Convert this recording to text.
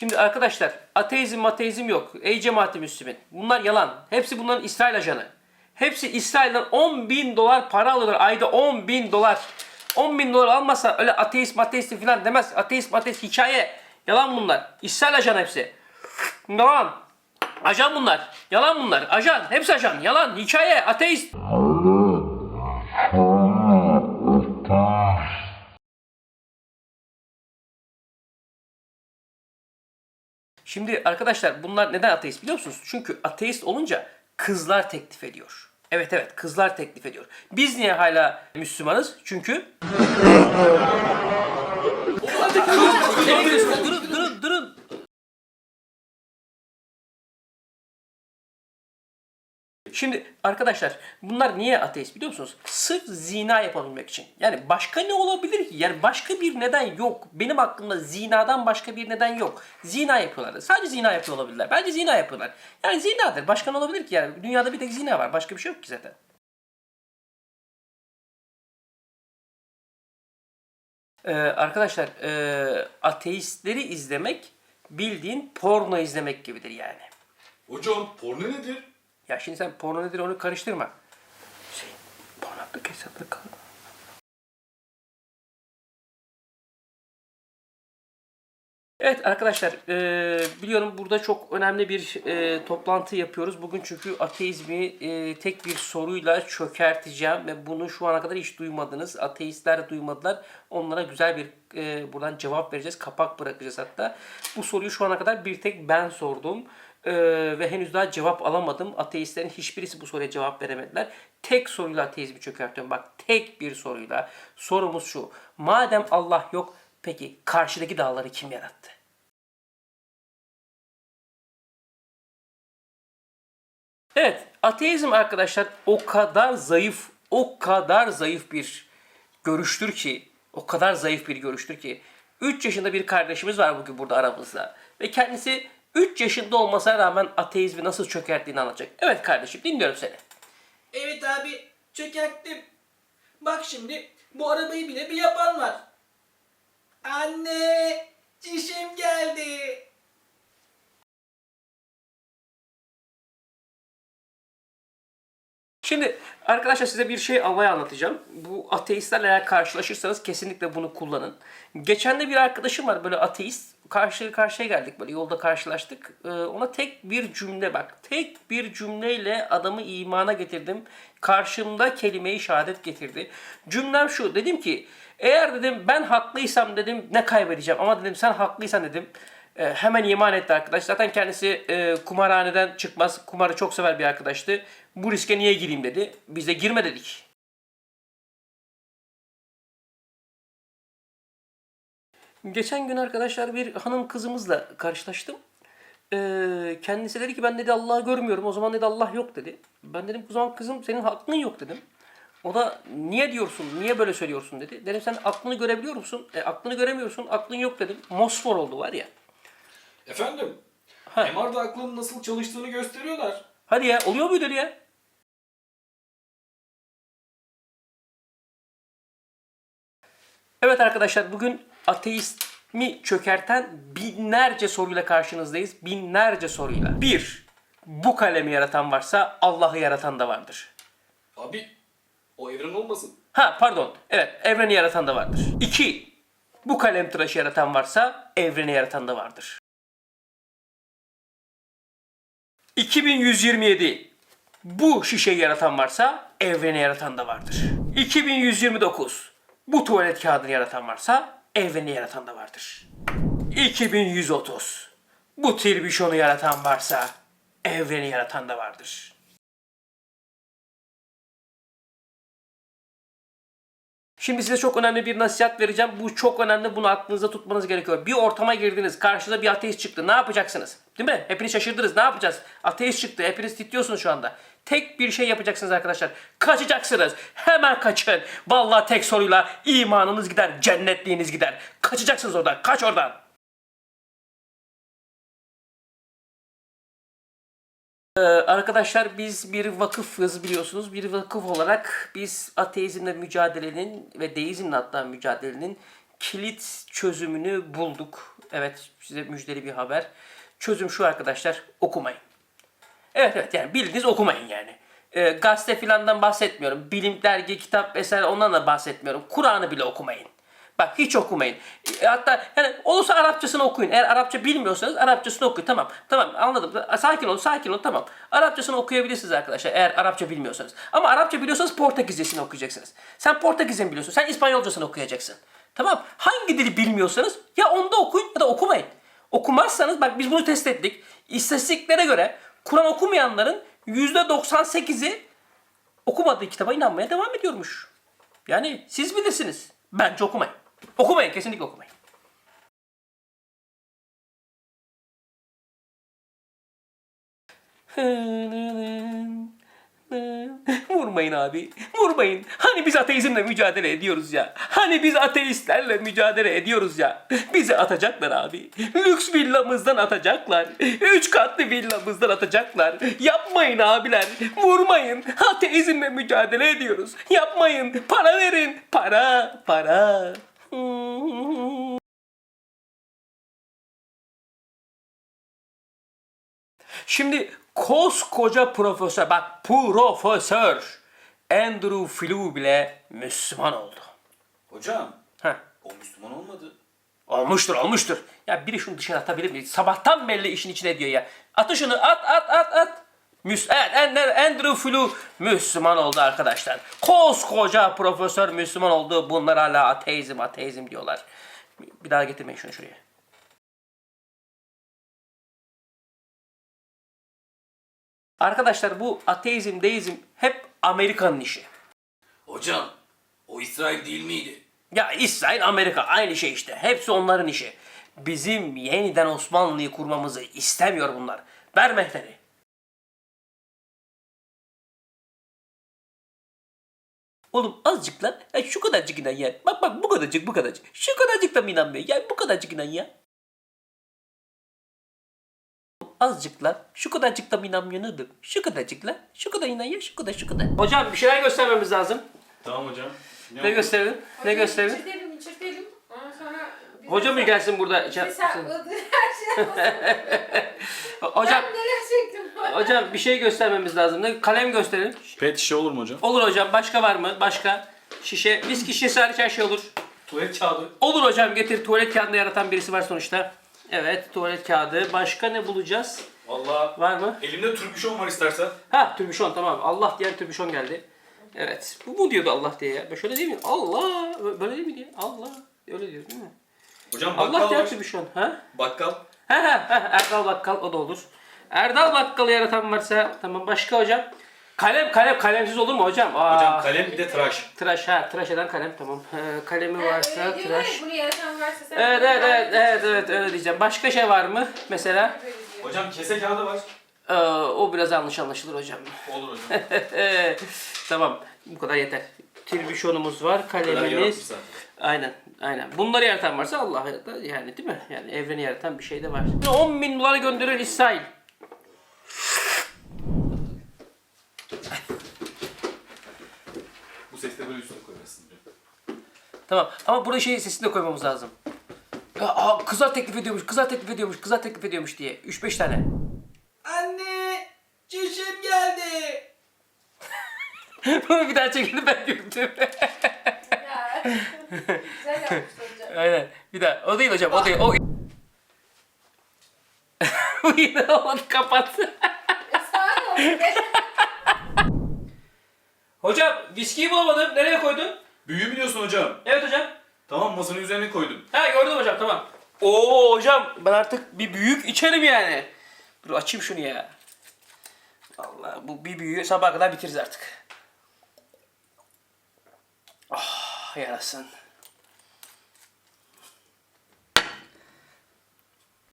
Şimdi arkadaşlar ateizm ateizm yok. Ey cemaati Müslümin. Bunlar yalan. Hepsi bunların İsrail ajanı. Hepsi İsrail'den 10 bin dolar para alıyorlar. Ayda 10 bin dolar. 10 bin dolar almasa öyle ateist ateist falan demez. Ateist ateist hikaye. Yalan bunlar. İsrail ajanı hepsi. Yalan. Ajan bunlar. Yalan bunlar. Ajan. Hepsi ajan. Yalan. Hikaye. Ateist. Şimdi arkadaşlar bunlar neden ateist biliyor musunuz? Çünkü ateist olunca kızlar teklif ediyor. Evet evet kızlar teklif ediyor. Biz niye hala Müslümanız? Çünkü... Şimdi arkadaşlar bunlar niye ateist biliyor musunuz? Sırf zina yapabilmek için. Yani başka ne olabilir ki? Yani başka bir neden yok. Benim aklımda zinadan başka bir neden yok. Zina yapıyorlar. Sadece zina yapıyor olabilirler. Bence zina yapıyorlar. Yani zinadır. Başka ne olabilir ki yani? Dünyada bir tek zina var. Başka bir şey yok ki zaten. Ee, arkadaşlar e, ateistleri izlemek bildiğin porno izlemek gibidir yani. Hocam porno nedir? Ya şimdi sen porno nedir onu karıştırma. Şey, pornografik hesapta kal. Evet arkadaşlar e, biliyorum burada çok önemli bir e, toplantı yapıyoruz. Bugün çünkü ateizmi e, tek bir soruyla çökerteceğim ve bunu şu ana kadar hiç duymadınız. Ateistler duymadılar. Onlara güzel bir e, buradan cevap vereceğiz. Kapak bırakacağız hatta. Bu soruyu şu ana kadar bir tek ben sordum. Ee, ve henüz daha cevap alamadım. Ateistlerin hiçbirisi bu soruya cevap veremediler. Tek soruyla ateizmi çökertiyorum. Bak tek bir soruyla. Sorumuz şu. Madem Allah yok peki karşıdaki dağları kim yarattı? Evet, ateizm arkadaşlar o kadar zayıf, o kadar zayıf bir görüştür ki, o kadar zayıf bir görüştür ki 3 yaşında bir kardeşimiz var bugün burada aramızda ve kendisi 3 yaşında olmasına rağmen ateizmi nasıl çökerttiğini anlatacak. Evet kardeşim dinliyorum seni. Evet abi çökerttim. Bak şimdi bu arabayı bile bir yapan var. Anne çişim geldi. Şimdi arkadaşlar size bir şey olay anlatacağım. Bu ateistlerle eğer karşılaşırsanız kesinlikle bunu kullanın. Geçen de bir arkadaşım var böyle ateist. Karşı karşıya geldik böyle yolda karşılaştık. Ee, ona tek bir cümle bak. Tek bir cümleyle adamı imana getirdim. Karşımda kelime-i şehadet getirdi. Cümlem şu. Dedim ki eğer dedim ben haklıysam dedim ne kaybedeceğim ama dedim sen haklıysan dedim. E, hemen iman etti arkadaş. Zaten kendisi e, kumarhaneden çıkmaz. Kumarı çok sever bir arkadaştı. Bu riske niye gireyim dedi. Biz de girme dedik. Geçen gün arkadaşlar bir hanım kızımızla karşılaştım. Ee, kendisi dedi ki ben dedi Allah'ı görmüyorum. O zaman dedi Allah yok dedi. Ben dedim o zaman kızım senin aklın yok dedim. O da niye diyorsun, niye böyle söylüyorsun dedi. Dedim sen aklını görebiliyor musun? E, aklını göremiyorsun, aklın yok dedim. Mosfor oldu var ya. Efendim? Ha. MR'da aklın nasıl çalıştığını gösteriyorlar. Hadi ya oluyor muydu ya? Evet arkadaşlar bugün ateizmi çökerten binlerce soruyla karşınızdayız. Binlerce soruyla. Bir, bu kalemi yaratan varsa Allah'ı yaratan da vardır. Abi o evren olmasın. Ha pardon. Evet evreni yaratan da vardır. İki, bu kalem tıraşı yaratan varsa evreni yaratan da vardır. 2127. Bu şişeyi yaratan varsa evreni yaratan da vardır. 2129. Bu tuvalet kağıdını yaratan varsa evreni yaratan da vardır. 2130. Bu tirbişonu yaratan varsa evreni yaratan da vardır. Şimdi size çok önemli bir nasihat vereceğim. Bu çok önemli. Bunu aklınızda tutmanız gerekiyor. Bir ortama girdiniz. Karşıda bir ateist çıktı. Ne yapacaksınız? Değil mi? Hepiniz şaşırdınız. Ne yapacağız? Ateist çıktı. Hepiniz titriyorsunuz şu anda. Tek bir şey yapacaksınız arkadaşlar. Kaçacaksınız. Hemen kaçın. Vallahi tek soruyla imanınız gider. Cennetliğiniz gider. Kaçacaksınız oradan. Kaç oradan. Ee, arkadaşlar biz bir vakıfız biliyorsunuz. Bir vakıf olarak biz ateizmle mücadelenin ve deizmle hatta mücadelenin kilit çözümünü bulduk. Evet size müjdeli bir haber. Çözüm şu arkadaşlar. Okumayın. Evet evet yani bildiğiniz okumayın yani. Ee, gazete filandan bahsetmiyorum. Bilim dergi, kitap vesaire ondan da bahsetmiyorum. Kur'an'ı bile okumayın. Bak hiç okumayın. E, Hatta yani olursa Arapçasını okuyun. Eğer Arapça bilmiyorsanız Arapçasını okuyun. Tamam. Tamam anladım. Sakin olun sakin olun tamam. Arapçasını okuyabilirsiniz arkadaşlar eğer Arapça bilmiyorsanız. Ama Arapça biliyorsanız Portekizcesini okuyacaksınız. Sen Portekizce mi biliyorsun? Sen İspanyolcasını okuyacaksın. Tamam. Hangi dili bilmiyorsanız ya onda okuyun ya da okumayın. Okumazsanız bak biz bunu test ettik. İstatistiklere göre Kur'an okumayanların %98'i okumadığı kitaba inanmaya devam ediyormuş. Yani siz bilirsiniz. Bence okumayın. Okumayın, kesinlikle okumayın. Vurmayın abi. Vurmayın. Hani biz ateizmle mücadele ediyoruz ya. Hani biz ateistlerle mücadele ediyoruz ya. Bizi atacaklar abi. Lüks villamızdan atacaklar. Üç katlı villamızdan atacaklar. Yapmayın abiler. Vurmayın. Ateizmle mücadele ediyoruz. Yapmayın. Para verin. Para. Para. Şimdi koskoca profesör, bak profesör Andrew Flew bile Müslüman oldu. Hocam Heh. o Müslüman olmadı. Olmuştur, olmuştur. Ya biri şunu dışarı atabilir mi? Sabahtan belli işin içine diyor ya. Atı şunu, at, at, at, at. Müs evet, Andrew, Andrew Flew Müslüman oldu arkadaşlar. Koskoca profesör Müslüman oldu. Bunlar hala ateizm, ateizm diyorlar. Bir daha getirmeyin şunu şuraya. Arkadaşlar bu ateizm, deizm hep Amerika'nın işi. Hocam o İsrail değil miydi? Ya İsrail, Amerika aynı şey işte. Hepsi onların işi. Bizim yeniden Osmanlı'yı kurmamızı istemiyor bunlar. Ver mehteri. Oğlum azıcık lan. Ya şu kadarcık inan ya. Bak bak bu kadarcık bu kadarcık. Şu kadarcık da mı inanmıyor? Ya bu kadarcık inan ya. Azıcık lan. Şu kadarcık da nedir? Şu kadarcık lan. Şu kadar inan ya. Şu kadar şu kadar. Hocam bir şeyler göstermemiz lazım. Tamam hocam. Ne gösterelim? Ne gösterelim? İçirtelim, içirtelim. Ondan sonra... bize Hoca mı sa- gelsin burada? bize sakladı her şey Hocam Ben nereye çektim? Hocam bir şey göstermemiz lazım. Ne? Kalem gösterelim. Pet şişe olur mu hocam? Olur hocam. Başka var mı? Başka? Şişe. Viski şişesi hariç her şey olur. Tuvalet kağıdı. Olur hocam. Getir. Tuvalet kağıdını yaratan birisi var sonuçta. Evet. Tuvalet kağıdı. Başka ne bulacağız? Valla Var mı? elimde türbüşon var istersen. Ha türbüşon tamam. Allah diyen türbüşon geldi. Evet. Bu mu diyordu Allah diye ya? Şöyle değil mi? Allah. Böyle değil mi diye? Allah. Öyle diyor değil mi? Hocam Allah bakkal diyen var. türbüşon. Ha? Bakkal. Ha ha ha Erdal Bakkal o da olur. Erdal Bakkal'ı yaratan varsa tamam başka hocam. Kalem kalem kalemsiz olur mu hocam? Aa, Hocam kalem bir de tıraş. Tıraş ha tıraş eden kalem tamam. Ee, kalemi varsa Öyle diyor tıraş. Bunu yaratan varsa sen... Evet evet evet evet evet öyle diyeceğim. Başka şey var mı mesela? Hocam kese kağıdı var. Ee, o biraz yanlış anlaşılır hocam. Olur hocam. tamam bu kadar yeter. Tribüşonumuz var, Kadar kalemimiz. Aynen, aynen. Bunları yaratan varsa Allah da yani değil mi? Yani evreni yaratan bir şey de var. 10 bin dolar gönderiyor İsrail. Bu sesle böyle üstüne koyarsın diyor. Tamam ama burada şey sesini de koymamız lazım. Ya, aa, kızlar teklif ediyormuş, kızlar teklif ediyormuş, kızlar teklif ediyormuş diye. 3-5 tane. Anne çişim geldi. Bunu bir daha çekelim ben güldüm. Ya. Güzel yapmış hocam. Aynen. Bir daha. O değil hocam, o değil. O... Bu yine olmadı, kapat. Hocam, viskiyi bulamadım. Nereye koydun? Büyü biliyorsun hocam. Evet hocam. Tamam masanın üzerine koydum. Ha gördüm hocam, tamam. Oo hocam, ben artık bir büyük içerim yani. Dur açayım şunu ya. Allah bu bir büyüğü sabaha kadar bitiririz artık. Ah yarasın.